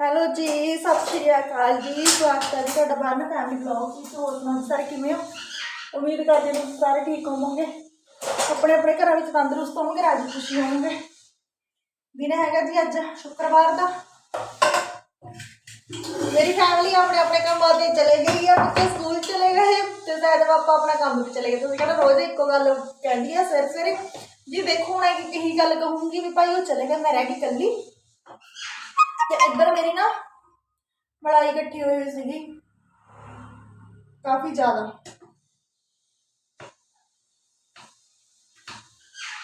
Hello ਜੀ, ਸਤਿ ਸ਼੍ਰੀ ਅਕਾਲ ਜੀ। ਸਵਾਗਤ ਹੈ ਜੀ ਤੁਹਾਡਾ ਬਾਰਨ ਫੈਮਿਲੀ ਬਲੌਗ ਵਿੱਚ। ਹੋਰ ਸੁਣਾਓ ਸਾਰੇ ਕਿਵੇਂ ਹੋ? ਉਮੀਦ ਕਰਦੇ ਹਾਂ ਤੁਸੀਂ ਸਾਰੇ ਠੀਕ ਹੋਵੋਗੇ। ਆਪਣੇ ਆਪਣੇ ਘਰਾਂ ਵਿੱਚ ਤੰਦਰੁਸਤ ਹੋਵੋਗੇ, ਰਾਜੀ ਖੁਸ਼ੀ ਹੋਵੋਗੇ। ਦਿਨ ਹੈਗਾ ਜੀ ਅੱਜ, ਸ਼ੁੱਕਰਵਾਰ ਦਾ। ਮੇਰੀ ਫੈਮਿਲੀ ਆਪਣੇ ਆਪਣੇ ਕੰਮਾਂ ਤੇ ਚਲੇ ਗਈ ਆ ਬੱਚੇ ਸਕੂਲ ਚਲੇ ਗਏ ਤੇ ਸਾਡੇ ਪਾਪਾ ਆਪਣਾ ਕੰਮ ਤੇ ਚਲੇ ਗਏ। ਤੁਸੀਂ ਕਹਿੰਦਾ ਰੋਜ਼ ਇੱਕੋ ਗੱਲ ਕਹਿੰਦੀ ਆ ਸਵੇਰੇ ਸਵੇਰੇ ਜੀ ਦੇਖੋ ਹੁਣ ਇਹ ਕਿਹੀ ਗੱਲ ਕਹੂੰਗੀ ਵੀ ਭਾਈ ਉਹ ਚਲੇ ਗਏ, ਮੈਂ ਰਹਿ ਗਈ ਇਕੱਲੀ। ਤੇ ਇੱਧਰ ਮੇਰੀ ਨਾ ਮਲਾਈ ਇਕੱਠੀ ਹੋਈ ਹੋਈ ਸੀਗੀ। ਕਾਫੀ ਜ਼ਿਆਦਾ।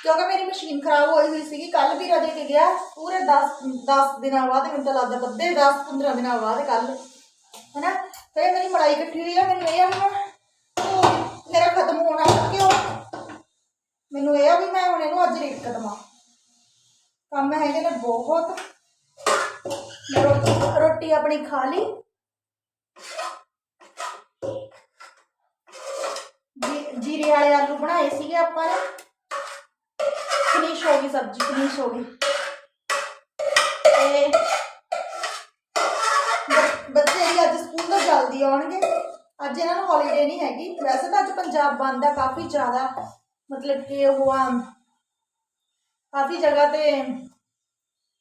ਕਿਉਂਕਿ ਮੇਰੀ ਮਸ਼ੀਨ ਖਰਾਬ ਹੋਈ ਹੋਈ ਸੀਗੀ ਕੱਲ ਵੀਰਾ ਦੇ ਕੇ ਗਿਆ, ਪੂਰੇ 10 10 ਦਿਨਾਂ ਬਾਅਦ, ਮੈਨੂੰ ਤਾਂ ਲੱਗਦਾ ਬੱਦੇ 10 15 ਦਿਨਾਂ ਬਾਅਦ ਕੱਲ ਹੈਨਾ? ਫਿਰ ਮੇਰੀ ਮਲਾਈ ਇਕੱਠੀ ਹੋਈ ਆ, ਮੈਨੂੰ ਇਹ ਆ ਵੀ ਹੁਣ ਮੇਰਾ ਖਤਮ ਹੋਣਾ ਕਿਉਂ ਮੈਨੂੰ ਇਹ ਆ ਵੀ ਮੈਂ ਹੁਣ ਇਹਨੂੰ ਅੱਜ ਰੇਟ ਕਦਮਾ ਕੰਮ ਹੈਗੇ ਨੇ ਬਹੁਤ। ਮੈਂ ਰੋਟੀ ਰੋਟੀ ਆਪਣੀ ਖਾ ਲਈ। ਜੀ- ਜੀਰੇ ਵਾਲੇ ਆਲੂ ਬਣਾਏ ਸੀਗੇ ਆਪਾਂ ਨੇ। ਫਿਨਿਸ਼ ਹੋ ਗਈ ਸਬਜ਼ੀ ਫਿਨਿਸ਼ ਹੋ ਗਈ। ਤੇ ਬ- ਬੱਚੇ ਵੀ ਅੱਜ ਸਕੂਲ ਤੋਂ ਜਲਦੀ ਆਉਣਗੇ। ਅੱਜ ਇਹਨਾਂ ਨੂੰ ਹੌਲੀਡੇ ਨਹੀਂ ਹੈਗੀ। ਵੈਸੇ ਤਾਂ ਅੱਜ ਪੰਜਾਬ ਬੰਦ ਆ, ਕਾਫੀ ਜ਼ਿਆਦਾ ਮਤਲਬ ਕਿ ਉਹ ਆ। ਕਾਫੀ ਜਗ੍ਹਾ ਤੇ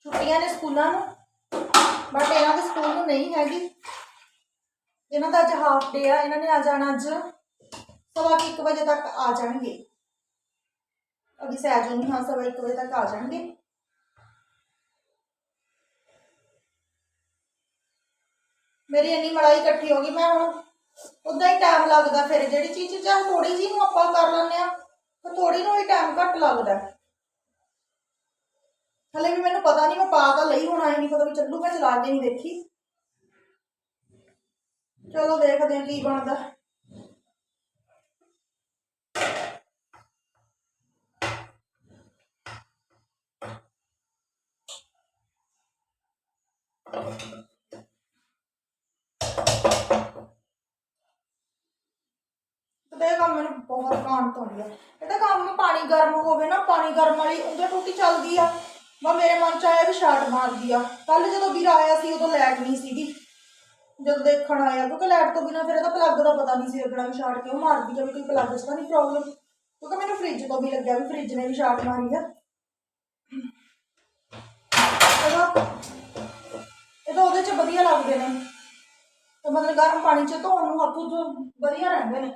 ਛੁੱਟੀਆਂ ਨੇ ਸਕੂਲਾਂ ਨੂੰ। ਬਟ ਇਹਨਾਂ ਦੇ ਸਕੂਲ ਨੂੰ ਨਹੀਂ ਹੈਗੀ। ਇਹਨਾਂ ਦਾ ਅੱਜ ਹਾਫ ਡੇ ਆ, ਇਹਨਾਂ ਨੇ ਆ ਜਾਣਾ ਅੱਜ ਸਵਾ ਕੁ ਵਜੇ ਤੱਕ ਆ ਜਾਣਗੇ। ਅਭੀ ਸਹਿਜ ਨਹੀਂ ਹਾਂ, ਸਵਾ ਇੱਕ ਵਜੇ ਤੱਕ ਆ ਜਾਣਗੇ। ਮੇਰੀ ਇੰਨੀ ਮਲਾਈ ਇਕੱਠੀ ਹੋ ਗਈ, ਮੈਂ ਹੁਣ ਉਦਾਂ ਹੀ ਟਾਈਮ ਲੱਗਦਾ ਫਿਰ। ਜਿਹੜੀ ਚੀਜ਼ ਚਾਹੇ ਥੋੜੀ ਜਿਹੀ ਨੂੰ ਆਪਾਂ ਕਰ ਲੈਂਦੇ ਆ ਤਾਂ ਥੋੜੀ ਨੂੰ ਹੀ ਟਾਈਮ ਘੱਟ ਲੱਗਦਾ। ਹਲੇ ਵੀ ਮੈਨੂੰ ਪਤਾ ਨਹੀਂ ਮੈਂ ਪਾ ਤਾਂ ਲਈ ਹੁਣ ਆਈ ਨਹੀਂ ਪਤਾ ਵੀ ਚੱਲੂ, ਮੈਂ ਚਲਾ ਕੇ ਨਹੀਂ ਦੇਖੀ। ਚਲੋ ਦੇਖਦੇ ਹਾਂ ਕੀ ਬਣਦਾ। ਤੇ ਕੰਮ ਮੈਨੂੰ ਬਹੁਤ ਕਾਂਟ ਆਉਂਦੀ ਆ। ਇਹ ਤਾਂ ਕੰਮ ਪਾਣੀ ਗਰਮ ਹੋਵੇ ਨਾ, ਪਾਣੀ ਗਰਮ ਵਾਲੀ ਉਂਗਲ ਟੁੱਟੀ ਚੱਲਦੀ ਆ। ਮੈਂ ਮੇਰੇ ਮਨ ਚ ਆਇਆ ਵੀ ਛਾਟ ਮਾਰਦੀ ਆ। ਕੱਲ ਜਦੋਂ ਵੀਰ ਆਇਆ ਸੀ, ਉਦੋਂ ਲੈਟ ਨਹੀਂ ਸੀਗੀ। ਜਦੋਂ ਦੇਖਣ ਆਇਆ, ਕਿਉਂਕਿ ਲੈਟ ਤੋਂ ਬਿਨਾ ਫਿਰ ਇਹਦਾ ਪਲੱਗ ਦਾ ਪਤਾ ਨਹੀਂ ਸੀ ਲੱਗਣਾ ਵੀ ਛਾਟ ਕਿਉਂ ਮਾਰਦੀ ਆ, ਵੀ ਕੋਈ ਪਲੱਗ 'ਚ ਤਾਂ ਨਹੀਂ ਪ੍ਰੋਬਲਮ ਕਿਉਂਕਿ ਮੈਨੂੰ ਫ੍ਰਿਜ ਤੋਂ ਵੀ ਲੱਗਿਆ ਵੀ ਫ੍ਰਿਜ ਨੇ ਵੀ ਛਾਟ ਮਾਰੀ ਆ। ਇਹਦਾ ਉਹਦੇ 'ਚ ਵਧੀਆ ਲੱਗਦੇ ਨੇ। ਤੇ ਮਤਲਬ ਗਰਮ ਪਾਣੀ 'ਚ ਧੋਣ ਨੂੰ ਹੱਥ ਤੋਂ ਵਧੀਆ ਰਹਿੰਦੇ ਨੇ।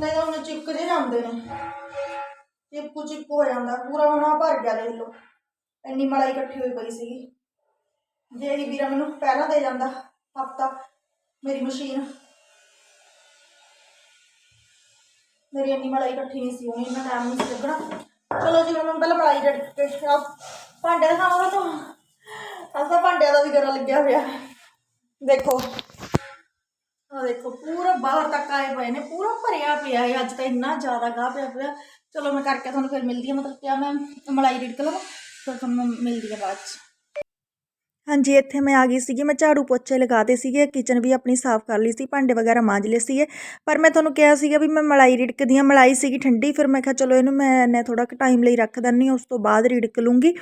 ਨਹੀਂ ਤਾਂ ਉਹਨੇ ਚਿਪਕ ਜੇ ਜਾਂਦੇ ਨੇ। ਚਿਪਕੂ ਚਿਪਕੂ ਹੋ ਜਾਂਦਾ, ਪੂਰਾ ਹੁਣ ਭਰ ਗਿਆ ਦੇਖ ਲਓ। ਇੰਨੀ ਮਲਾਈ ਇਕੱਠੀ ਹੋਈ ਪਈ ਸੀਗੀ। ਜੇ ਇਹ ਵੀਰਾ ਮੈਨੂੰ ਪਹਿਲਾਂ ਦੇ ਜਾਂਦਾ, ਹਫਤਾ, ਮੇਰੀ ਮਸ਼ੀਨ। ਮੇਰੀ ਇੰਨੀ ਮਲਾਈ ਇਕੱਠੀ ਨਹੀਂ ਸੀ ਹੋਣੀ ਮੈਂ ਟਾਈਮ ਨਹੀਂ ਲੱਗਣਾ। ਚਲੋ ਜੀ ਹੁਣ ਮੈਂ ਪਹਿਲਾਂ ਮਲਾਈ ਰੈਡ ਕੇ ਆਹ ਭਾਂਡੇ ਦਿਖਾਵਾਂ ਤਾਂ। ਅਸਾਂ ਭਾਂਡਿਆਂ ਦਾ ਵੀ ਗਰਾ ਲੱਗਿਆ ਹੋਇਆ। ਦੇਖੋ। ਦੇਖੋ, ਪੂਰਾ ਬਾਹਰ ਤੱਕ ਆਏ ਪਏ ਨੇ, ਪੂਰਾ ਭਰਿਆ ਪਿਆ ਹੈ ਅੱਜ ਤਾਂ ਇੰਨਾ ਜ਼ਿਆਦਾ ਗਾਹ ਪਿਆ ਪਿਆ। ਚਲੋ, ਮੈਂ ਕਰਕੇ ਤੁਹਾਨੂੰ ਫਿਰ ਮਿਲਦੀ ਹਾਂ, ਮਤਲਬ ਕਿਆ ਮੈਂ ਮਲਾਈ ਰਿੜਕ ਲਵਾਂ ਫਿਰ ਤੁਹਾਨੂੰ ਮਿਲਦੀ ਹਾਂ ਬਾਅਦ 'ਚ। ਹਾਂਜੀ, ਇੱਥੇ ਮੈਂ ਆ ਗਈ ਸੀਗੀ, ਮੈਂ ਝਾੜੂ ਪੋਚੇ ਲਗਾਤੇ ਸੀਗੇ, ਕਿਚਨ ਵੀ ਆਪਣੀ ਸਾਫ਼ ਕਰ ਲਈ ਸੀ, ਭਾਂਡੇ ਵਗੈਰਾ ਮਾਂਜ ਲਏ ਸੀਗੇ। ਪਰ ਮੈਂ ਤੁਹਾਨੂੰ ਕਿਹਾ ਸੀਗਾ ਵੀ ਮੈਂ ਮਲਾਈ ਰਿੜਕਦੀ ਹਾਂ, ਮਲਾਈ ਸੀਗੀ ਠੰਡੀ, ਫਿਰ ਮੈਂ ਕਿਹਾ ਚਲੋ ਇਹਨੂੰ ਮੈਂ ਥੋੜਾ ਕੁ ਟਾਈਮ ਲਈ ਰੱਖ ਦਿੰਦੀ ਹਾਂ, ਉਸ ਤੋਂ ਬਾਅਦ ਰਿੜਕ ਲੂੰਗੀ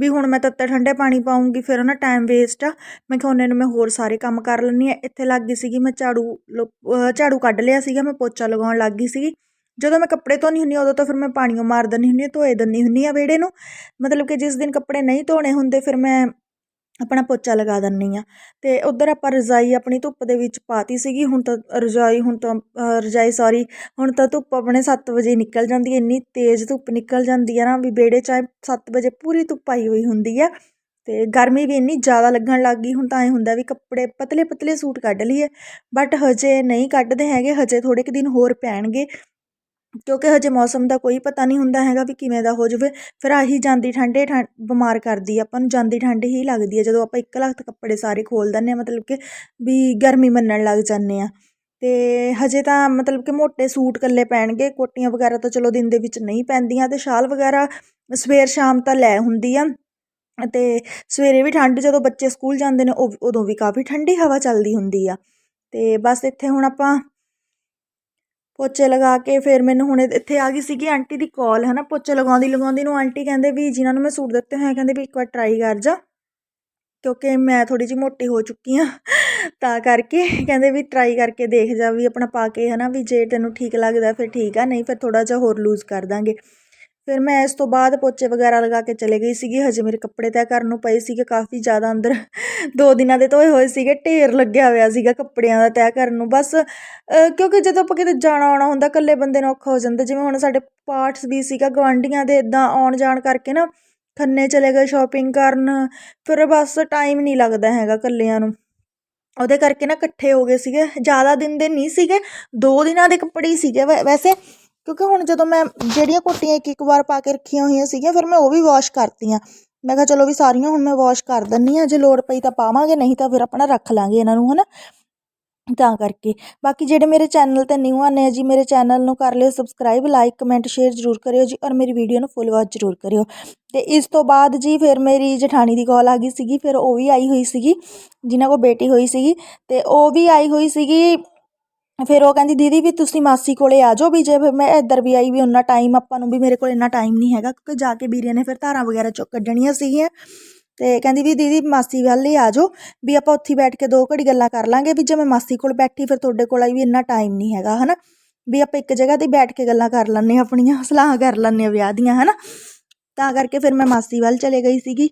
ਵੀ ਹੁਣ ਮੈਂ ਤੱਤੇ ਠੰਡੇ ਪਾਣੀ ਪਾਉਂਗੀ, ਫਿਰ ਉਹਨਾਂ ਟਾਈਮ ਵੇਸਟ ਆ। ਮੈਂ ਕਿਹਾ ਉਹਨੇ ਨੂੰ ਮੈਂ ਹੋਰ ਸਾਰੇ ਕੰਮ ਕਰ ਲੈਂਦੀ ਹਾਂ। ਇੱਥੇ ਲੱਗ ਗਈ ਸੀਗੀ ਮੈਂ ਝਾੜੂ ਲੋ- ਝਾੜੂ ਕੱਢ ਲਿਆ ਸੀਗਾ, ਮੈਂ ਪੋਚਾ ਲਗਾਉਣ ਲੱਗ ਗਈ ਸੀਗੀ। ਜਦੋਂ ਮੈਂ ਕੱਪੜੇ ਧੋਣੀ ਹੁੰਦੀ ਹਾਂ, ਉਦੋਂ ਤਾਂ ਫਿਰ ਮੈਂ ਪਾਣੀਓ ਮਾਰ ਦਿੰਦੀ ਹੁੰਦੀ ਹਾਂ, ਧੋਏ ਦਿੰਦੀ ਹੁੰਦੀ ਹਾਂ ਵਿਹੜੇ ਨੂੰ। ਮਤਲਬ ਕਿ ਜਿਸ ਦਿਨ ਕੱਪੜੇ ਨਹੀਂ ਧੋਣੇ ਹੁੰਦੇ, ਫਿਰ ਮੈਂ ਆਪਣਾ ਪੋਚਾ ਲਗਾ ਦਿੰਦੀ ਹਾਂ ਅਤੇ ਉੱਧਰ ਆਪਾਂ ਰਜ਼ਾਈ ਆਪਣੀ ਧੁੱਪ ਦੇ ਵਿੱਚ ਪਾਤੀ ਸੀਗੀ, ਹੁਣ ਤਾਂ ਰਜ਼ਾਈ, ਹੁਣ ਤਾਂ ਰਜ਼ਾਈ ਸੋਰੀ ਹੁਣ ਤਾਂ ਧੁੱਪ ਆਪਣੇ ਸੱਤ ਵਜੇ ਨਿਕਲ ਜਾਂਦੀ ਹੈ ਇੰਨੀ ਤੇਜ਼ ਧੁੱਪ ਨਿਕਲ ਜਾਂਦੀ ਹੈ ਨਾ ਵੀ ਵਿਹੜੇ 'ਚ 7 ਵਜੇ ਪੂਰੀ ਧੁੱਪ ਆਈ ਹੋਈ ਹੁੰਦੀ ਆ। ਅਤੇ ਗਰਮੀ ਵੀ ਇੰਨੀ ਜ਼ਿਆਦਾ ਲੱਗਣ ਲੱਗ ਗਈ, ਹੁਣ ਤਾਂ ਐ ਹੁੰਦਾ ਵੀ ਕੱਪੜੇ ਪਤਲੇ ਪਤਲੇ ਸੂਟ ਕੱਢ ਲਈਏ। ਬਟ ਹਜੇ ਨਹੀਂ ਕੱਢਦੇ ਹੈਗੇ, ਹਜੇ ਥੋੜ੍ਹੇ ਕੁ ਦਿਨ ਹੋਰ ਪੈਣਗੇ। ਕਿਉਂਕਿ ਹਜੇ ਮੌਸਮ ਦਾ ਕੋਈ ਪਤਾ ਨਹੀਂ ਹੁੰਦਾ ਹੈਗਾ ਵੀ ਕਿਵੇਂ ਦਾ ਹੋ ਜਾਵੇ। ਫਿਰ ਆਹੀ ਜਾਂਦੀ ਠੰਡੇ ਠੰ ਬਿਮਾਰ ਕਰਦੀ ਆ, ਆਪਾਂ ਨੂੰ ਜਾਂਦੀ ਠੰਡ ਹੀ ਲੱਗਦੀ ਹੈ ਜਦੋਂ ਆਪਾਂ ਇੱਕ ਲੱਖ ਕੱਪੜੇ ਸਾਰੇ ਖੋਲ੍ਹ ਦਿੰਦੇ ਹਾਂ ਮਤਲਬ ਕਿ ਵੀ ਗਰਮੀ ਮੰਨਣ ਲੱਗ ਜਾਂਦੇ ਹਾਂ ਅਤੇ ਹਜੇ ਤਾਂ ਮਤਲਬ ਕਿ ਮੋਟੇ ਸੂਟ ਇਕੱਲੇ ਪੈਣਗੇ, ਕੋਟੀਆਂ ਵਗੈਰਾ ਤਾਂ ਚਲੋ ਦਿਨ ਦੇ ਵਿੱਚ ਨਹੀਂ ਪੈਂਦੀਆਂ ਅਤੇ ਸ਼ਾਲ ਵਗੈਰਾ ਸਵੇਰ ਸ਼ਾਮ ਤਾਂ ਲੈ ਹੁੰਦੀ ਆ। ਅਤੇ ਸਵੇਰੇ ਵੀ ਠੰਡ, ਜਦੋਂ ਬੱਚੇ ਸਕੂਲ ਜਾਂਦੇ ਨੇ, ਉਹ ਉਦੋਂ ਵੀ ਕਾਫੀ ਠੰਡੀ ਹਵਾ ਚੱਲਦੀ ਹੁੰਦੀ ਆ। ਅਤੇ ਬਸ ਇੱਥੇ ਹੁਣ ਆਪਾਂ ਪੋਚੇ ਲਗਾ ਕੇ ਫਿਰ ਮੈਨੂੰ ਹੁਣ ਇੱਥੇ ਆ ਗਈ ਸੀਗੀ ਆਂਟੀ ਦੀ ਕਾਲ ਨਾ ਪੋਚੇ ਲਗਾਉਂਦੀ ਲਗਾਉਂਦੀ ਨੂੰ ਆਂਟੀ ਕਹਿੰਦੇ ਵੀ ਜਿਨ੍ਹਾਂ ਨੂੰ ਮੈਂ ਸੂਟ ਦਿੱਤੇ ਹੋਏ ਕਹਿੰਦੇ ਵੀ ਇੱਕ ਵਾਰ ਟਰਾਈ ਕਰ ਜਾ, ਕਿਉਂਕਿ ਮੈਂ ਥੋੜੀ ਜਿਹੀ ਮੋਟੀ ਹੋ ਚੁੱਕੀ ਆ ਤਾਂ ਕਰਕੇ ਕਹਿੰਦੇ ਵੀ ਟਰਾਈ ਕਰਕੇ ਦੇਖ ਜਾ ਵੀ ਆਪਣਾ ਪਾ ਕੇ, ਹਨਾ, ਵੀ ਜੇ ਤੈਨੂੰ ਠੀਕ ਲੱਗਦਾ ਫਿਰ ਠੀਕ ਆ, ਨਹੀਂ ਫਿਰ ਥੋੜਾ ਜਿਹਾ ਹੋਰ ਲੂਜ਼ ਕਰ ਦਾਂਗੇ। ਫਿਰ ਮੈਂ ਇਸ ਤੋਂ ਬਾਅਦ ਪੋਚੇ ਵਗੈਰਾ ਲਗਾ ਕੇ ਚਲੇ ਗਈ ਸੀਗੀ। ਹਜੇ ਮੇਰੇ ਕੱਪੜੇ ਤੈਅ ਕਰਨ ਨੂੰ ਪਏ ਸੀਗੇ, ਕਾਫੀ ਜ਼ਿਆਦਾ ਅੰਦਰ ਦੋ ਦਿਨਾਂ ਦੇ ਧੋਏ ਹੋਏ ਸੀਗੇ। ਢੇਰ ਲੱਗਿਆ ਹੋਇਆ ਸੀਗਾ ਕੱਪੜਿਆਂ ਦਾ ਤੈਅ ਕਰਨ ਨੂੰ। ਬਸ ਕਿਉਂਕਿ ਜਦੋਂ ਆਪਾਂ ਕਿਤੇ ਜਾਣਾ ਆਉਣਾ ਹੁੰਦਾ, ਇਕੱਲੇ ਬੰਦੇ ਨੂੰ ਔਖਾ ਹੋ ਜਾਂਦਾ। ਜਿਵੇਂ ਹੁਣ ਸਾਡੇ ਪਾਰਟਸ ਵੀ ਸੀਗਾ ਗਵਾਂਢੀਆਂ ਦੇ ਇਦਾਂ ਆਉਣ ਜਾਣ ਕਰਕੇ ਨਾ, ਖੰਨੇ ਚਲੇ ਗਏ ਸ਼ਾਪਿੰਗ ਕਰਨ। ਫਿਰ ਬਸ ਟਾਈਮ ਨਹੀਂ ਲੱਗਦਾ ਹੈਗਾ ਇਕੱਲਿਆਂ ਨੂੰ। ਉਹਦੇ ਕਰਕੇ ਨਾ ਇਕੱਠੇ ਹੋ ਗਏ ਸੀਗੇ। ਜ਼ਿਆਦਾ ਦਿਨ ਦੇ ਨਹੀਂ ਸੀਗੇ, ਦੋ ਦਿਨਾਂ ਦੇ ਕੱਪੜੇ ਹੀ ਸੀਗੇ। ਵੈ- ਵੈਸੇ ਕਿਉਂਕਿ ਹੁਣ ਜਦੋਂ ਮੈਂ ਜਿਹੜੀਆਂ ਕੋਟੀਆਂ ਇੱਕ ਇੱਕ ਵਾਰ ਪਾ ਕੇ ਰੱਖੀਆਂ ਹੋਈਆਂ ਸੀਗੀਆਂ, ਫਿਰ ਮੈਂ ਉਹ ਵੀ ਵਾਸ਼ ਕਰਤੀਆਂ। ਮੈਂ ਕਿਹਾ ਚਲੋ ਵੀ ਸਾਰੀਆਂ ਹੁਣ ਮੈਂ ਵਾਸ਼ ਕਰ ਦਿੰਨੀ ਆ ਜੇ ਲੋੜ ਪਈ ਤਾਂ ਪਾਵਾਂਗੇ, ਨਹੀਂ ਤਾਂ ਫਿਰ ਆਪਣਾ ਰੱਖ ਲਾਂਗੇ ਇਹਨਾਂ ਨੂੰ, ਹਨਾ? ਤਾਂ ਕਰਕੇ। ਬਾਕੀ ਜਿਹੜੇ ਮੇਰੇ ਚੈਨਲ ਤੇ ਨਿਊ ਆਨੇ ਆ ਜੀ, ਮੇਰੇ ਚੈਨਲ ਨੂੰ ਕਰ ਲਿਓ ਸਬਸਕ੍ਰਾਈਬ ਲਾਈਕ ਕਮੈਂਟ ਸ਼ੇਅਰ ਜ਼ਰੂਰ ਕਰਿਓ ਜੀ ਔਰ ਮੇਰੀ ਵੀਡੀਓ ਨੂੰ ਫੁੱਲ ਵਾਚ ਜ਼ਰੂਰ ਕਰਿਓ। ਤੇ ਇਸ ਤੋਂ ਬਾਅਦ ਜੀ ਫਿਰ ਮੇਰੀ ਜਠਾਣੀ ਦੀ ਕਾਲ ਆ ਗਈ ਸੀਗੀ, ਫਿਰ ਉਹ ਵੀ ਆਈ ਹੋਈ ਸੀਗੀ, ਜਿਨ੍ਹਾਂ ਕੋਲ ਬੇਟੀ ਹੋਈ ਸੀਗੀ, ਤੇ ਉਹ ਵੀ ਆਈ ਹੋਈ ਸੀਗੀ ਫਿਰ ਉਹ ਕਹਿੰਦੀ, ਦੀਦੀ ਵੀ ਤੁਸੀਂ ਮਾਸੀ ਕੋਲੇ ਆ ਜਾਓ ਵੀ ਜੇ ਫਿਰ ਮੈਂ ਇੱਧਰ ਵੀ ਆਈ ਵੀ ਉਹਨਾਂ ਟਾਈਮ ਆਪਾਂ ਨੂੰ ਵੀ ਮੇਰੇ ਕੋਲ ਇੰਨਾ ਟਾਈਮ ਨਹੀਂ ਹੈਗਾ ਕਿਉਂਕਿ ਜਾ ਕੇ ਵੀਰੇ ਨੇ ਫਿਰ ਧਾਰਾਂ ਵਗੈਰਾ ਚੁੱਕ ਕੱਢਣੀਆਂ ਸੀਗੀਆਂ। ਤੇ ਕਹਿੰਦੀ ਵੀ ਦੀਦੀ ਮਾਸੀ ਵੱਲ ਹੀ ਆ ਜਾਓ ਵੀ ਆਪਾਂ ਉੱਥੇ ਬੈਠ ਕੇ ਦੋ ਘੜੀ ਗੱਲਾਂ ਕਰ ਲਾਂਗੇ ਵੀ ਜੇ ਮੈਂ ਮਾਸੀ ਕੋਲ ਬੈਠੀ ਫਿਰ ਤੁਹਾਡੇ ਕੋਲ ਆਈ ਵੀ ਇੰਨਾ ਟਾਈਮ ਨਹੀਂ ਹੈਗਾ, ਹਨਾ? ਵੀ ਆਪਾਂ ਇੱਕ ਜਗ੍ਹਾ ਤੇ ਬੈਠ ਕੇ ਗੱਲਾਂ ਕਰ ਲੈਂਦੇ ਹਾਂ, ਆਪਣੀਆਂ ਸਲਾਹਾਂ ਕਰ ਲੈਂਦੇ ਹਾਂ ਵਿਆਹ ਦੀਆਂ, ਹਨਾ? ਤਾਂ ਕਰਕੇ ਫਿਰ ਮੈਂ ਮਾਸੀ ਵੱਲ ਚਲੇ ਗਈ ਸੀਗੀ।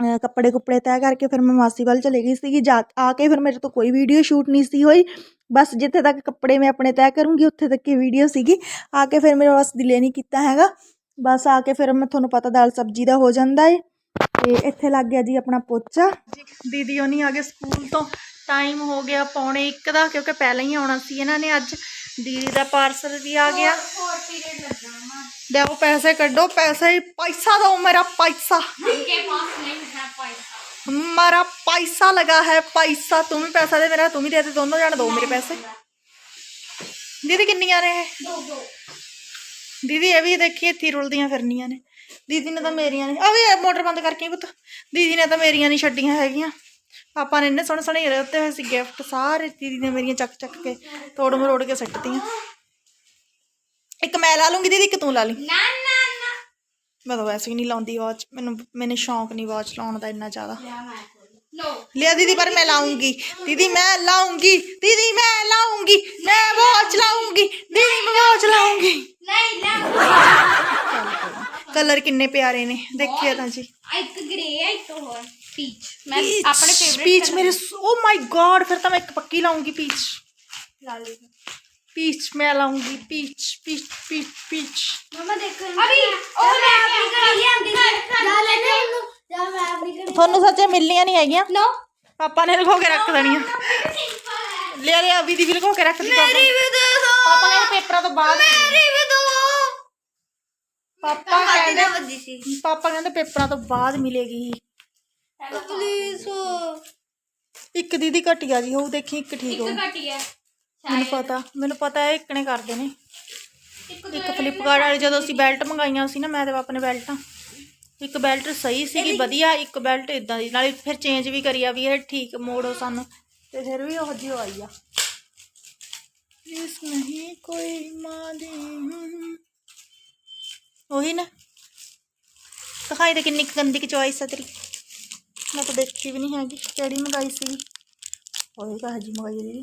ਕੱਪੜੇ ਕੁੱਪੜੇ ਤੈਅ ਕਰਕੇ ਫਿਰ ਮੈਂ ਮਾਸੀ ਵੱਲ ਚਲੇ ਗਈ ਸੀਗੀ ਜਾ ਆ ਕੇ ਫਿਰ ਮੇਰੇ ਤੋਂ ਕੋਈ ਵੀਡੀਓ ਸ਼ੂਟ ਨਹੀਂ ਸੀ ਹੋਈ। ਬਸ ਜਿੱਥੇ ਤੱਕ ਕੱਪੜੇ ਮੈਂ ਆਪਣੇ ਤੈਅ ਕਰੂੰਗੀ ਉੱਥੇ ਤੱਕ ਹੀ ਵੀਡੀਓ ਸੀਗੀ। ਆ ਕੇ ਫਿਰ ਮੇਰੇ ਬਸ ਦਿਲੇ ਨਹੀਂ ਕੀਤਾ ਹੈਗਾ। ਬਸ ਆ ਕੇ ਫਿਰ ਮੈਂ ਤੁਹਾਨੂੰ ਪਤਾ ਦਾਲ ਸਬਜ਼ੀ ਦਾ ਹੋ ਜਾਂਦਾ ਏ। ਤੇ ਇੱਥੇ ਲੱਗ ਗਿਆ ਜੀ ਆਪਣਾ ਪੋਚਾ। ਦੀਦੀ ਉਹ ਨਹੀਂ ਆ ਗਏ ਸਕੂਲ ਤੋਂ। ਟਾਈਮ ਹੋ ਗਿਆ ਪੌਣੇ 1 ਦਾ ਕਿਉਂਕਿ ਪਹਿਲਾਂ ਹੀ ਆਉਣਾ ਸੀ ਇਹਨਾਂ ਨੇ ਅੱਜ। ਦੀਦੀ ਦਾ ਪਾਰਸਲ ਵੀ ਆ ਗਿਆ। ਦੇਓ ਪੈਸੇ ਕੱਢੋ ਪੈਸੇ ਪੈਸਾ ਦੋ ਮੇਰਾ ਪੈਸਾ उनके पास नहीं है पैसा हमारा पैसा लगा है पैसा तुम भी पैसा दे मेरा तुम ही दे दे दोनों जाने दो मेरे पैसे ਦੀਦੀ ਕਿੰਨੀਆਂ ਨੇ ਇਹ दो दो ਦੀਦੀ ਇਹ ਵੀ ਦੇਖੀ ਇੱਥੇ ਰੁਲਦੀਆਂ ਫਿਰਨੀਆਂ ਨੇ ਦੀਦੀ ਨੇ ਤਾਂ ਮੇਰੀਆਂ ਨੇ ਆ ਵੀ ਇਹ ਮੋਟਰ ਬੰਦ ਕਰਕੇ ਪੁੱਤ ਦੀਦੀ ਨੇ ਤਾਂ ਮੇਰੀਆਂ ਨਹੀਂ ਛੱਡੀਆਂ ਹੈਗੀਆਂ ਪਾਪਾ ਨੇ ਇੰਨੇ ਸੋਹਣੇ ਸੋਹਣੇ ਦਿੱਤੇ ਹੋਏ ਸੀ ਗਿਫਟ ਸਾਰੇ ਦੀਦੀ ਨੇ ਮੇਰੀਆਂ ਚੱਕ ਚੱਕ ਕੇ ਤੋੜ ਮਰੋੜ ਕੇ ਸੱਟਤੀਆਂ एक मैं ला लूँगी दीदी एक तू ला ली मैं वैसे ही नहीं लाती वॉच मैन मैंने शौक नहीं वॉच लाने का इन्ना ज़्यादा लिया दीदी पर मैं लाऊँगी दीदी मैं लाऊँगी दीदी मैं लाऊँगी मैं वॉच लाऊँगी दीदी मैं वॉच लाऊँगी कलर किन्ने प्यारे ने देखिए तो जी पीच मेरे ओ माय गॉड फिर तो मैं एक पक्की लाऊँगी पीच ਪੀਚ ਮੈਂ ਲਾਉਂਗੀ ਪੀਚ ਪੀਚ ਪੀਚ ਪੀਚ। ਮਮਾ ਦੇਖੋ ਅਭੀ ਉਹ ਮੈਂ ਆਪਣੀ ਘਰ ਲਿਆਂਦੀ ਸੀ। ਜਾ ਲੈ ਨਾ ਉਹਨੂੰ ਜਾ ਮੈਂ ਆਪਣੀ ਘਰ ਤੁਹਾਨੂੰ ਸੱਚੇ ਮਿਲਣੀਆਂ ਨਹੀਂ ਹੈਗੀਆਂ। ਨੋ ਪਾਪਾ ਨੇ ਲਗੋ ਕੇ ਰੱਖ ਦੇਣੀਆਂ। ਲਿਆ ਲਿਆ ਅਭੀ ਦੀ ਵੀ ਲਗੋ ਕੇ ਰੱਖ ਦੀ ਪਾਪਾ ਕਹਿੰਦੇ ਪੇਪਰਾਂ ਤੋਂ ਬਾਅਦ ਮਿਲੇਗੀ। ਠੀਕ ਮੈਨੂੰ ਪਤਾ ਮੈਨੂੰ ਪਤਾ ਹੈ ਇੱਕ ਨੇ ਕਰਦੇ ਨੇ। ਇੱਕ ਫਲਿੱਪਕਾਰਟ ਵਾਲੇ ਜਦੋਂ ਅਸੀਂ ਬੈਲਟ ਮੰਗਾਈਆਂ ਸੀ ਨਾ ਮੈਂ ਤੇ ਪਾਪਾ ਨੇ ਬੈਲਟਾਂ ਇੱਕ ਬੈਲਟ ਸਹੀ ਸੀਗੀ ਵਧੀਆ ਇੱਕ ਬੈਲਟ ਇਦਾਂ ਦੀ। ਨਾਲੇ ਫਿਰ ਚੇਂਜ ਵੀ ਕਰੀ ਆ ਵੀ ਇਹ ਠੀਕ ਮੋੜੋ ਸਾਨੂੰ। ਤੇ ਫਿਰ ਵੀ ਉਹ ਜਿਹੀ ਆਈ ਆ। ਇਸ ਨਹੀਂ ਕੋਈ ਮਾਦੀ ਉਹੀ ਨਾ। ਦਿਖਾਈ ਤੇ ਕਿੰਨੀ ਕੁ ਗੰਦੀ ਕਿ ਚੋਇਸ ਆ ਤੇਰੀ। ਮੈਂ ਤਾਂ ਦੇਖੀ ਵੀ ਨਹੀਂ ਹੈਗੀ ਕਿਹੜੀ ਮੰਗਾਈ ਸੀਗੀ। ਉਹੀ ਕਹਾ ਜੀ ਮੰਗਾਈ ਆ ਦੀਦੀ।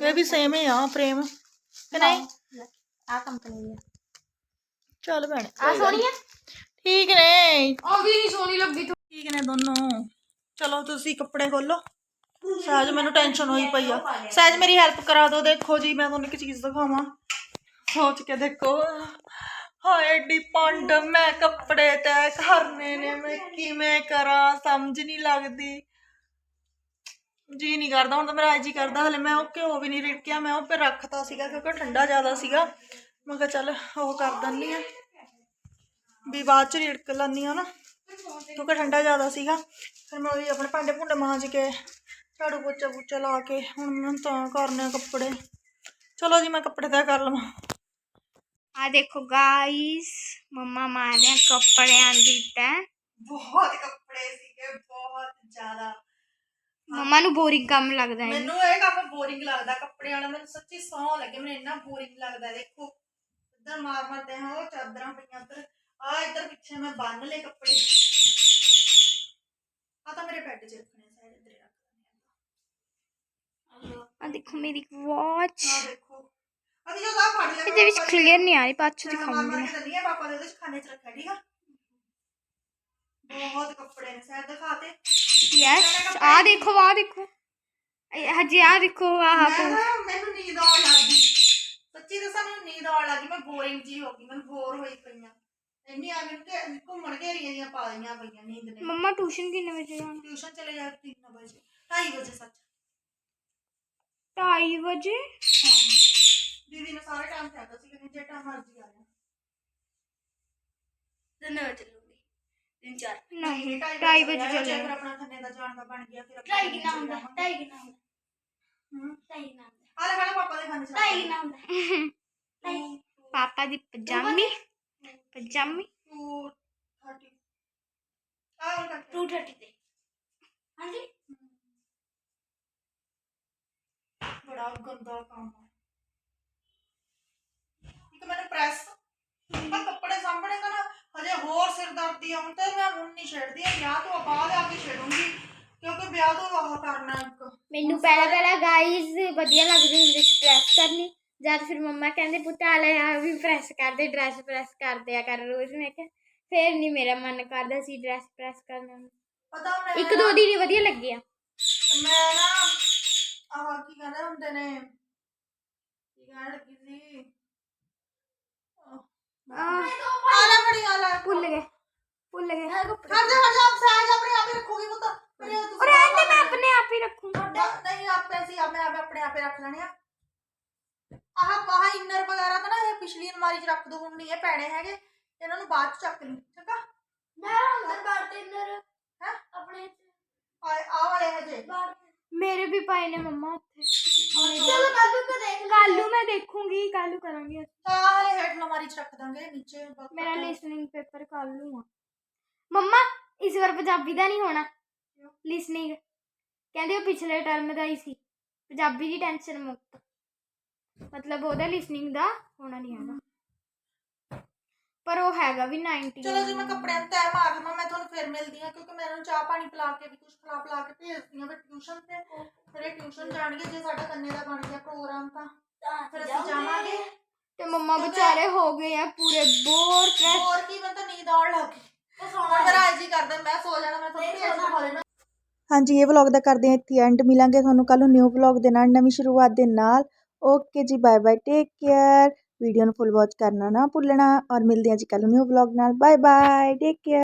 ਇਹ ਵੀ ਸੇਮ ਹੀ ਆ ਫਰੇਮ ਕਿ ਨਹੀਂ आ कंपनी है ਚੱਲ ਭੈਣੇ आ सोनी है ਠੀਕ ਨੇ ओ भी नहीं सोनी लगी तो ਠੀਕ ਨੇ ਦੋਨੋਂ ਚਲੋ ਤੁਸੀਂ ਕੱਪੜੇ ਖੋਲੋ ਸਹਿਜ ਮੈਨੂੰ ਟੈਨਸ਼ਨ ਹੋਈ ਪਈ ਆ ਸਹਿਜ ਮੇਰੀ ਹੈਲਪ ਕਰਾ ਦਿਓ ਦੇਖੋ ਜੀ ਮੈਂ ਤੁਹਾਨੂੰ ਇੱਕ ਚੀਜ਼ ਦਿਖਾਵਾਂ ਸੋਚ ਕੇ ਦੇਖੋ ਹਾਏ ਏਡੀ ਪੰਡ ਮੈਂ ਕੱਪੜੇ ਤੈਅ ਕਰਨੇ ਨੇ ਮੈਂ ਕਿਵੇਂ ਕਰਾਂ ਸਮਝ ਨਹੀਂ ਲੱਗਦੀ ਜੀ ਨਹੀਂ ਕਰਦਾ ਹੁਣ ਤਾਂ ਮੇਰਾ ਜੀ ਕਰਦਾ ਹਲੇ ਮੈਂ ਉਹ ਘਿਓ ਵੀ ਨਹੀਂ ਰਿੜਕਿਆ ਮੈਂ ਉਹ ਤੇ ਰੱਖਤਾ ਸੀਗਾ ਕਿਉਂਕਿ ਠੰਡਾ ਜ਼ਿਆਦਾ ਸੀਗਾ। ਮੈਂ ਕਿਹਾ ਚੱਲ ਉਹ ਕਰ ਦਿੰਨੀ ਆ। ਵੀ ਬਾਅਦ ਚ ਰਿੜਕ ਲੈਂਦੀ ਆ ਨਾ ਕਿਉਂਕਿ ਠੰਡਾ ਜ਼ਿਆਦਾ ਸੀਗਾ। ਫਿਰ ਮੈਂ ਉਹੀ ਆਪਣੇ ਭਾਂਡੇ ਭੁੰਡੇ ਮਾਂਜ ਕੇ ਝਾੜੂ ਪੋਚਾ ਪੂਚਾ ਲਾ ਕੇ ਹੁਣ ਮੈਂ ਤਾਂ ਕਰਨੇ ਆ ਕੱਪੜੇ। ਚਲੋ ਜੀ ਮੈਂ ਕੱਪੜੇ ਤੈਅ ਕਰ ਲਵਾਂ। ਆ ਦੇਖੋ ਗਾਇਸ ਮੰਮਾ ਮਾਰਿਆ ਕੱਪੜਿਆਂ ਦੀ ਤੈਂ। ਬਹੁਤ ਕੱਪੜੇ ਸੀਗੇ ਬਹੁਤ ਜ਼ਿਆਦਾ। ਮੰਮਾ ਨੂੰ ਬੋਰਿੰਗ ਕੰਮ ਲੱਗਦਾ ਹੈ। ਮੈਨੂੰ ਇਹ ਕੰਮ ਬੋਰਿੰਗ ਲੱਗਦਾ ਕੱਪੜੇ ਵਾਲਾ ਮੈਨੂੰ ਸੱਚੀ ਸੌ ਲੱਗੇ ਮੈਨੂੰ ਇੰਨਾ ਬੋਰਿੰਗ ਲੱਗਦਾ ਦੇਖੋ। ਇੱਧਰ ਮਾਰ ਮਾਰਦੇ ਹਾਂ ਉਹ ਚਾਦਰਾਂ ਪਈਆਂ ਇੱਧਰ ਆ ਇੱਧਰ ਪਿੱਛੇ ਮੈਂ ਬੰਨ ਲਏ ਕੱਪੜੇ। ਆ ਤਾਂ ਮੇਰੇ ਬੈੱਡ 'ਚ ਰੱਖਣੇ ਸਾਈਡ ਇੱਧਰ ਹੀ ਰੱਖ ਦਿੰਦੇ ਆ। ਦੇਖੋ ਮੇਰੀ ਵਾਚ ਆ ਦੇਖੋ। ਅਸੀਂ ਜੋ ਆ ਫੜ ਲਿਆ ਇਹਦੇ ਵਿੱਚ ਕਲੀਅਰ ਨਹੀਂ ਆ ਰਹੀ ਪਾਛੂ ਮਾਰ ਦਿਖਾਉਂਗੀ ਮਾਰ ਮੈਂ। ਦਿੰਦੀ ਆ ਪਾਪਾ ਦੇ ਉਹਦੇ ਖਾਨੇ 'ਚ ਰੱਖਿਆ ਠੀਕ ਆ? ਬਹੁਤ ਕੱਪੜੇ ਨੇ ਸਾਈਡ ਦਿਖਾਤੇ ਯੈਸ ਆ ਦੇਖੋ ਆ ਦੇਖੋ। ਇਹ ਹਜੇ ਆ ਦੇਖੋ ਆਹ ਮੈਂ ਨਾ ਮੈਨੂੰ ਨੀਂਦ ਆਉਣ ਲੱਗ ਗਈ। ਸੱਚੀ ਦੱਸਾਂ ਮੈਨੂੰ ਨੀਂਦ ਆਉਣ ਲੱਗੀ ਮੈਂ ਬੋਰਿੰਗ ਜੀ ਹੋ ਗਈ ਮੈਨੂੰ ਬੋਰ ਹੋਈ ਪਈਆਂ ਇੰਨੀ ਆ ਮੈਨੂੰ ਤੇ ਘੁੰਮਣ ਘੇਰੀਆਂ ਦੀਆਂ ਪਾ ਲਈਆਂ ਪਈਆਂ ਨੀਂਦ ਨੇ। ਮੰਮਾ ਟਿਊਸ਼ਨ ਕਿੰਨੇ ਵਜੇ ਜਾਣਾ? ਟਿਊਸ਼ਨ ਚਲੇ ਜਾ 3 ਵਜੇ 2:30 ਵਜੇ ਸੱਚ। 2:30 ਵਜੇ? ਹਾਂ। ਦੀਦੀ ਨੇ ਸਾਰੇ ਟਾਈਮ ਤੇ ਆਤਾ ਸੀ ਕਿ ਜੇ ਟਾਈਮ ਮਰਜ਼ੀ ਆ ਜਾ ਤਿੰਨ ਵਜੇ ਚੱਲੂਗੀ ਤਿੰਨ ਚਾਰ ਨਹੀਂ ਢਾਈ 2:30 ਵਜੇ ਜਾਇਆ, ਜੇ ਚੱਲੇ ਫਿਰ ਆਪਣਾ ਖੰਨੇ ਦਾ ਜਾਣ ਦਾ ਬਣ ਗਿਆ ਫਿਰ ਆਪਾਂ ਢਾਈ ਕਿੰਨਾ ਹੁੰਦਾ ਢਾਈ ਕਿੰਨਾ ਹੁੰਦਾ ਹੂੰ ਢਾਈ ਕਿੰਨਾ ਹੁੰਦਾ ਆ ਲੈ ਪਹਿਲਾਂ ਪਾਪਾ ਦੇ ਖਾਣੇ ਚ ਢਾਈ ਕਿੰਨਾ ਹੁੰਦਾ ਢਾਈ ਪਾਪਾ ਦੀ ਪਜਾਮੀ ਪਜਾਮੀ 230 ਆ ਉਹ ਕੱਟ 230 ਤੇ ਹਾਂਜੀ ਬੜਾ ਗੰਦਾ ਕੰਮ ਆ ਇੱਕ ਮੈਨੂੰ ਪ੍ਰੈਸ ਮੈਂ ਕੱਪੜੇ ਸਾਂਭਣੇਗਾ ਨਾ ਹਜੇ ਹੋਰ ਸਿਰਦਰਦੀ ਆ ਹੁਣ ਤੇ ਮੈਂ ਹੁਣ ਨਹੀਂ ਛੇੜਦੀ ਆ ਵਿਆਹ ਤੋਂ ਬਾਅਦ ਆ ਕੇ ਛੇੜੂੰਗੀ ਕਿਉਂਕਿ ਵਿਆਹ ਤੋਂ ਆਹ ਕਰਨਾ ਇੱਕ। ਮੈਨੂੰ ਪਹਿਲਾਂ ਪਹਿਲਾਂ ਗਾਈਜ਼ ਵਧੀਆ ਲੱਗਦੇ ਹੁੰਦੇ ਸੀ ਪ੍ਰੈਸ ਕਰਨੀ ਜਦ ਫਿਰ ਮੰਮਾ ਕਹਿੰਦੇ ਪੁੱਤ ਆ ਲੈ ਆ ਵੀ ਪ੍ਰੈਸ ਕਰਦੇ ਡਰੈਸ ਪ੍ਰੈਸ ਕਰਦੇ ਆ ਕਰ ਰੋਜ਼ ਮੈਂ ਕਿਹਾ ਫਿਰ ਨਹੀਂ ਮੇਰਾ ਮਨ ਕਰਦਾ ਸੀ ਡਰੈਸ ਪ੍ਰੈਸ ਕਰਨ ਨੂੰ। ਪਤਾ ਮੈਂ ਇੱਕ ਦੋ ਦਿਨ ਹੀ ਵਧੀਆ ਲੱਗਿਆ ਮੈਂ ਨਾ ਆਹ ਕੀ ਕਹਿੰਦੇ ਹੁੰਦੇ ਨੇ ਕੀ ਕਹਿਣ ਲੱਗੀ ਸੀ? ਆਹ, ਆ ਲੈ ਫੜੀ ਆ ਲੈ। ਭੁੱਲ ਗਏ ਭੁੱਲ ਗਏ। ਹਟ ਜਾ ਹਟ ਜਾ ਸਹਿਜ ਆਪਣੇ ਆਪ ਹੀ ਰੱਖੂਗੀ ਪੁੱਤ। ਮੇਰੇ ਤੁਸੀਂ ਔਰ ਐਂਦੇ ਮੈਂ ਆਪਣੇ ਆਪ ਹੀ ਰੱਖੂੰਗਾ। ਨਹੀਂ ਆਪੇ ਸੀ ਆਪਣੇ ਆਪ ਆਪਣੇ ਆਪੇ ਰੱਖ ਲੈਣੇ ਆ। ਆਹ ਬਾਹ ਇਨਰ ਵਗੈਰਾ ਤਾਂ ਨਾ ਇਹ ਪਿਛਲੀ ਅਲਮਾਰੀ 'ਚ ਰੱਖ ਦੋ ਹੁਣ ਨਹੀਂ ਇਹ ਪੈਣੇ ਹੈਗੇ। ਇਹਨਾਂ ਨੂੰ ਬਾਅਦ 'ਚ ਚੱਕ ਲਈ ਠੀਕ ਆ? ਮੈਂ ਅੰਦਰ ਬਾੜ ਤੇ ਅੰਦਰ। ਹੈਂ? ਆਪਣੇ ਆ ਆਹ ਵਾਲੇ ਹਜੇ ਬਾੜ ਮੇਰੇ ਵੀ ਪਾਏ ਨੇ ਮੰਮਾ ਉੱਥੇ। ਚਲੋ ਕੱਲੂ ਕੋ ਦੇਖ ਕੱਲੂ ਮੈਂ ਦੇਖੂੰਗੀ। ਕੱਲੂ ਕਰਾਂਗੇ ਤਾਂ ਵਾਲੇ ਹੇਠ ਅਲਮਾਰੀ 'ਚ ਰੱਖ ਦਾਂਗੇ ਨੀਚੇ ਮੇਰਾ ਲਿਸਨਿੰਗ ਪੇਪਰ ਕੱਲੂ ਆ। ਮੰਮਾ ਇਸ ਵਾਰ ਪੰਜਾਬੀ ਦਾ ਨਹੀਂ ਹੋਣਾ। ਲਿਸਨਿੰਗ ਕਹਿੰਦੇ ਉਹ ਪਿਛਲੇ ਟਰਮ ਦਾ ਹੀ ਸੀ। ਪੰਜਾਬੀ ਦੀ ਟੈਨਸ਼ਨ ਮੁਕਤ। ਮਤਲਬ ਉਹਦਾ ਲਿਸਨਿੰਗ ਦਾ ਹੋਣਾ ਨਹੀਂ ਹੈਗਾ। ਪਰ ਉਹ ਹੈਗਾ ਵੀ 90 ਚਲੋ ਜੀ ਮੈਂ ਕੱਪੜਿਆਂ ਨੂੰ ਤੈਅ ਮਾਰ ਲਵਾਂ ਮੈਂ ਤੁਹਾਨੂੰ ਫਿਰ ਮਿਲਦੀ ਹਾਂ ਕਿਉਂਕਿ ਮੈਂ ਇਹਨੂੰ ਚਾਹ ਪਾਣੀ ਪਿਲਾ ਕੇ ਵੀ ਕੁਝ ਖਿਲਾ ਪਿਲਾ ਕੇ ਭੇਜਦੀ ਹਾਂ ਫਿਰ ਟਿਊਸ਼ਨ ਤੇ ਫਿਰ ਇਹ ਟਿਊਸ਼ਨ ਜਾਣਗੇ ਜੇ ਸਾਡਾ ਕੰਨੇ ਦਾ ਬਣ ਗਿਆ ਪ੍ਰੋਗਰਾਮ ਤਾਂ। ਫਿਰ ਅਸੀਂ ਜਾਵਾਂਗੇ। ਤੇ ਮੰਮਾ ਵਿਚਾਰੇ ਹੋ ਗਏ ਆ ਪੂਰੇ ਬੋਰ ਹੋਰ ਕੀ ਮੈਂ ਤਾਂ ਨੀਂਦ ਆਉਣ ਲੱਗ ਗਈ। ਉਹ ਸੋਣਾ ਮੇਰਾ ਅੱਜ ਹੀ ਕਰਦਾ ਮੈਂ ਸੋ ਜਾਣਾ ਮੈਂ ਤੁਹਾਨੂੰ ਭੇਜ ਦਵਾਂ ਲੈਣਾ ਹਾਂਜੀ ਇਹ ਵਲੌਗ ਦਾ ਕਰਦੇ ਹਾਂ ਇੱਥੇ ਐਂਡ ਮਿਲਾਂਗੇ ਤੁਹਾਨੂੰ ਕੱਲ ਨੂੰ ਨਿਊ ਵਲੌਗ ਦੇ ਨਾਲ ਨਵੀਂ ਸ਼ੁਰੂਆਤ ਦੇ ਨਾਲ। ਓਕੇ ਜੀ bye bye take care video ਨੂੰ ਫੁੱਲ ਵਾਚ ਕਰਨਾ ਨਾ ਭੁੱਲਣਾ। ਔਰ ਮਿਲਦੇ ਹਾਂ ਜੀ ਕੱਲ ਨੂੰ ਨਿਊ ਵਲੌਗ ਨਾਲ। Bye bye take care